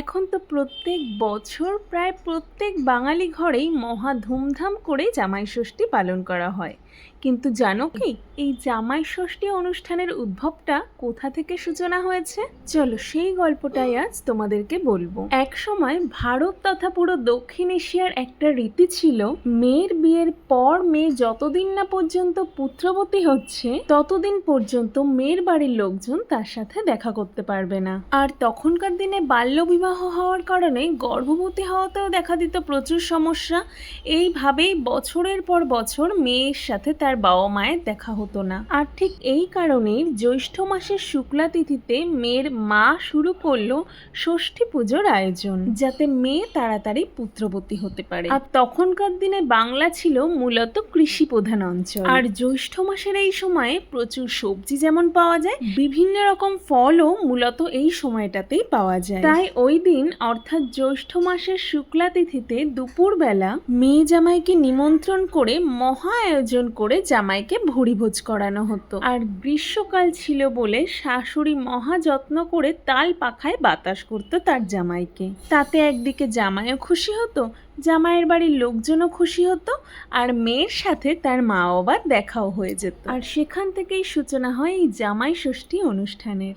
এখন তো প্রত্যেক বছর প্রায় প্রত্যেক বাঙালি ঘরেই মহা ধুমধাম করে জামাই ষষ্ঠী পালন করা হয়। কিন্তু জানো কি, এই জামাই ষষ্ঠী অনুষ্ঠানের উদ্ভবটা কোথা থেকে সূচনা হয়েছে? চলো সেই গল্পটাই আজ তোমাদেরকে বলব। এক সময় ভারত তথা পুরো দক্ষিণ এশিয়ার একটা রীতি ছিল, মেয়ের বিয়ের পর মেয়ে যতদিন না পর্যন্ত পুত্রবতী হচ্ছে, ততদিন পর্যন্ত মেয়ের বাড়ির লোকজন তার সাথে দেখা করতে পারবে না। আর তখনকার দিনে বাল্যবিবাহ হওয়ার কারণে গর্ভবতী হওয়াতেও দেখা দিত প্রচুর সমস্যা। এইভাবেই বছরের পর বছর মেয়ের সাথে তার বাবা মায়ের দেখা হতো না। আর ঠিক এই কারণেই জ্যৈষ্ঠ মাসের শুক্লা তিথিতে মেয়ের মা শুরু করল ষষ্ঠী পুজোর আয়োজন, যাতে মেয়ে তাড়াতাড়ি পুত্রবতী হতে পারে। আর তখনকার দিনে বাংলা ছিল মূলত কৃষি প্রধান অঞ্চল। আর জ্যৈষ্ঠ মাসের এই সময়ে প্রচুর সবজি যেমন পাওয়া যায়, বিভিন্ন রকম ফলও মূলত এই সময়টাতেই পাওয়া যায়। তাই ওই দিন, অর্থাৎ জ্যৈষ্ঠ মাসের শুক্লা তিথিতে দুপুরবেলা মেয়ে জামাইকে নিমন্ত্রণ করে মহা আয়োজন করে জামাইকে ভুরিভোজ করানো হতো। আর গ্রীষ্মকাল ছিল বলে শাশুড়ি মহা যত্ন করে তাল পাখায় বাতাস করতো তার জামাইকে। তাতে একদিকে জামাইও খুশি হতো, জামাইয়ের বাড়ির লোকজনও খুশি হতো, আর মেয়ের সাথে তার মা বাবার দেখাও হয়ে যেত। আর সেখান থেকেই সূচনা হয় এই জামাই ষষ্ঠী অনুষ্ঠানের।